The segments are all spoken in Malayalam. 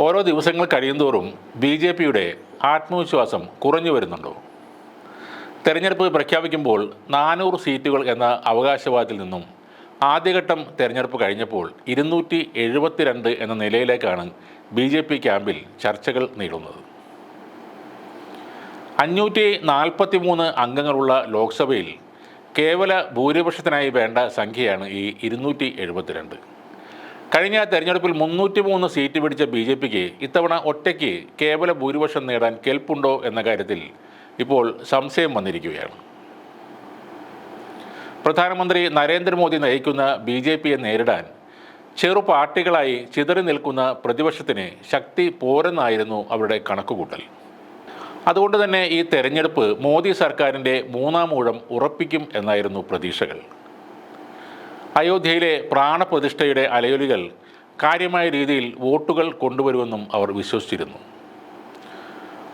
ഓരോ ദിവസങ്ങൾ കഴിയുന്തോറും ബി ജെ പിയുടെ ആത്മവിശ്വാസം കുറഞ്ഞു വരുന്നുണ്ടോ? തെരഞ്ഞെടുപ്പ് പ്രഖ്യാപിക്കുമ്പോൾ നാനൂറ് സീറ്റുകൾ എന്ന അവകാശവാദത്തിൽ നിന്നും ആദ്യഘട്ടം തെരഞ്ഞെടുപ്പ് കഴിഞ്ഞപ്പോൾ ഇരുന്നൂറ്റി എഴുപത്തിരണ്ട് എന്ന നിലയിലേക്കാണ് ബി ജെ പി ക്യാമ്പിൽ ചർച്ചകൾ നീളുന്നത്. അഞ്ഞൂറ്റി നാൽപ്പത്തി മൂന്ന് അംഗങ്ങളുള്ള ലോക്സഭയിൽ കേവല ഭൂരിപക്ഷത്തിനായി വേണ്ട സംഖ്യയാണ് ഈ ഇരുന്നൂറ്റി എഴുപത്തിരണ്ട് കഴിഞ്ഞ തെരഞ്ഞെടുപ്പിൽ മുന്നൂറ്റി മൂന്ന് സീറ്റ് പിടിച്ച ബി ജെ പിക്ക് ഇത്തവണ ഒറ്റയ്ക്ക് കേവല ഭൂരിപക്ഷം നേടാൻ കെൽപ്പുണ്ടോ എന്ന കാര്യത്തിൽ ഇപ്പോൾ സംശയം വന്നിരിക്കുകയാണ്. പ്രധാനമന്ത്രി നരേന്ദ്രമോദി നയിക്കുന്ന ബി ജെ പിയെ നേരിടാൻ ചെറു പാർട്ടികളായി ചിതറി നിൽക്കുന്ന പ്രതിപക്ഷത്തിന് ശക്തി പോരെന്നായിരുന്നു അവരുടെ കണക്കുകൂട്ടൽ. അതുകൊണ്ട് തന്നെ ഈ തെരഞ്ഞെടുപ്പ് മോദി സർക്കാരിന്റെ മൂന്നാം ഊഴം ഉറപ്പിക്കും എന്നായിരുന്നു പ്രതീക്ഷകൾ. അയോധ്യയിലെ പ്രാണപ്രതിഷ്ഠയുടെ അലയൊലികൾ കാര്യമായ രീതിയിൽ വോട്ടുകൾ കൊണ്ടുവരുമെന്നും അവർ വിശ്വസിച്ചിരുന്നു.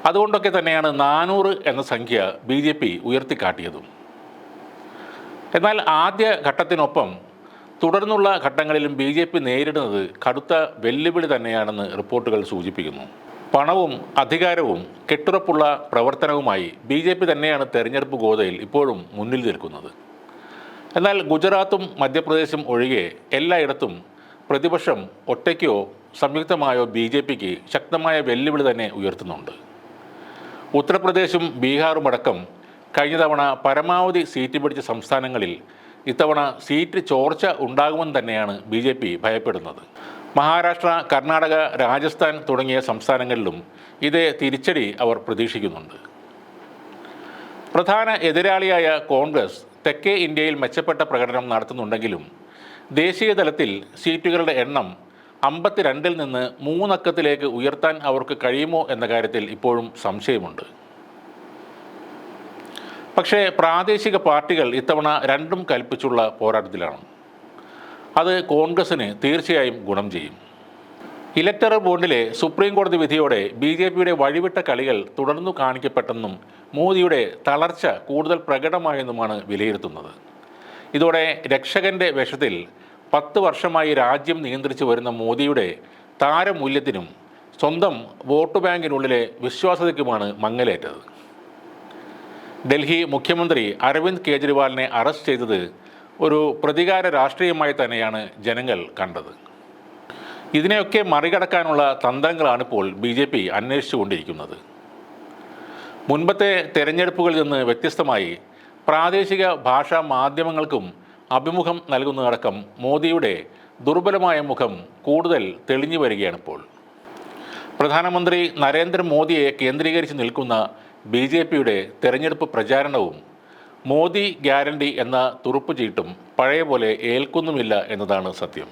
അതുകൊണ്ടൊക്കെ തന്നെയാണ് നാനൂറ് എന്ന സംഖ്യ ബി ജെ പി ഉയർത്തിക്കാട്ടിയതും. എന്നാൽ ആദ്യ ഘട്ടത്തിനൊപ്പം തുടർന്നുള്ള ഘട്ടങ്ങളിലും ബി ജെ പി നേരിടുന്നത് കടുത്ത വെല്ലുവിളി തന്നെയാണെന്ന് റിപ്പോർട്ടുകൾ സൂചിപ്പിക്കുന്നു. പണവും അധികാരവും കെട്ടുറപ്പുള്ള പ്രവർത്തനവുമായി ബി ജെ പി തന്നെയാണ് തെരഞ്ഞെടുപ്പ് ഗോതയിൽ ഇപ്പോഴും മുന്നിൽ നിൽക്കുന്നത്. എന്നാൽ ഗുജറാത്തും മധ്യപ്രദേശും ഒഴികെ എല്ലായിടത്തും പ്രതിപക്ഷം ഒറ്റയ്ക്കോ സംയുക്തമായോ ബി ജെ പിക്ക് ശക്തമായ വെല്ലുവിളി തന്നെ ഉയർത്തുന്നുണ്ട്. ഉത്തർപ്രദേശും ബീഹാറും അടക്കം കഴിഞ്ഞ തവണ പരമാവധി സീറ്റ് പിടിച്ച സംസ്ഥാനങ്ങളിൽ ഇത്തവണ സീറ്റ് ചോർച്ച ഉണ്ടാകുമെന്ന് തന്നെയാണ് ബി ജെ പി ഭയപ്പെടുന്നത്. മഹാരാഷ്ട്ര കർണാടക രാജസ്ഥാൻ തുടങ്ങിയ സംസ്ഥാനങ്ങളിലും ഇതേ തിരിച്ചടി അവർ പ്രതീക്ഷിക്കുന്നുണ്ട്. പ്രധാന എതിരാളിയായ കോൺഗ്രസ് തെക്കേ ഇന്ത്യയിൽ മെച്ചപ്പെട്ട പ്രകടനം നടത്തുന്നുണ്ടെങ്കിലും ദേശീയ തലത്തിൽ സീറ്റുകളുടെ എണ്ണം അമ്പത്തിരണ്ടിൽ നിന്ന് മൂന്നക്കത്തിലേക്ക് ഉയർത്താൻ അവർക്ക് കഴിയുമോ എന്ന കാര്യത്തിൽ ഇപ്പോഴും സംശയമുണ്ട്. പക്ഷേ പ്രാദേശിക പാർട്ടികൾ ഇത്തവണ രണ്ടും കൽപ്പിച്ചുള്ള പോരാട്ടത്തിലാണ്. അത് കോൺഗ്രസിന് തീർച്ചയായും ഗുണം ചെയ്യും. ഇലക്ടറൽ ബോണ്ടിലെ സുപ്രീം കോടതി വിധിയോടെ ബി ജെ പിയുടെ വഴിവിട്ട കളികൾ തുടർന്നു കാണിക്കപ്പെട്ടെന്നും മോദിയുടെ തളർച്ച കൂടുതൽ പ്രകടമായെന്നുമാണ് വിലയിരുത്തുന്നത്. ഇതോടെ രക്ഷകന്റെ വേഷത്തിൽ പത്ത് വർഷമായി രാജ്യം നിയന്ത്രിച്ചു വരുന്ന മോദിയുടെ താരമൂല്യത്തിനും സ്വന്തം വോട്ട് ബാങ്കിനുള്ളിലെ വിശ്വാസ്യതയ്ക്കുമാണ് മങ്ങലേറ്റത്. ഡൽഹി മുഖ്യമന്ത്രി അരവിന്ദ് കെജ്രിവാളിനെ അറസ്റ്റ് ചെയ്തത് ഒരു പ്രതികാര രാഷ്ട്രീയമായി തന്നെയാണ് ജനങ്ങൾ കണ്ടത്. ഇതിനെയൊക്കെ മറികടക്കാനുള്ള തന്ത്രങ്ങളാണ് ഇപ്പോൾ ബി ജെ പി അന്വേഷിച്ചുകൊണ്ടിരിക്കുന്നത്. മുൻപത്തെ തെരഞ്ഞെടുപ്പുകളിൽ നിന്ന് വ്യത്യസ്തമായി പ്രാദേശിക ഭാഷാ മാധ്യമങ്ങൾക്കും അഭിമുഖം നൽകുന്നതടക്കം മോദിയുടെ ദുർബലമായ മുഖം കൂടുതൽ തെളിഞ്ഞു വരികയാണിപ്പോൾ പ്രധാനമന്ത്രി നരേന്ദ്രമോദിയെ കേന്ദ്രീകരിച്ച് നിൽക്കുന്ന ബി ജെ പിയുടെ തെരഞ്ഞെടുപ്പ് പ്രചാരണവും മോദി ഗ്യാരണ്ടി എന്ന തുറുപ്പ് ചീട്ടും പഴയ പോലെ ഏൽക്കുന്നുമില്ല എന്നതാണ് സത്യം.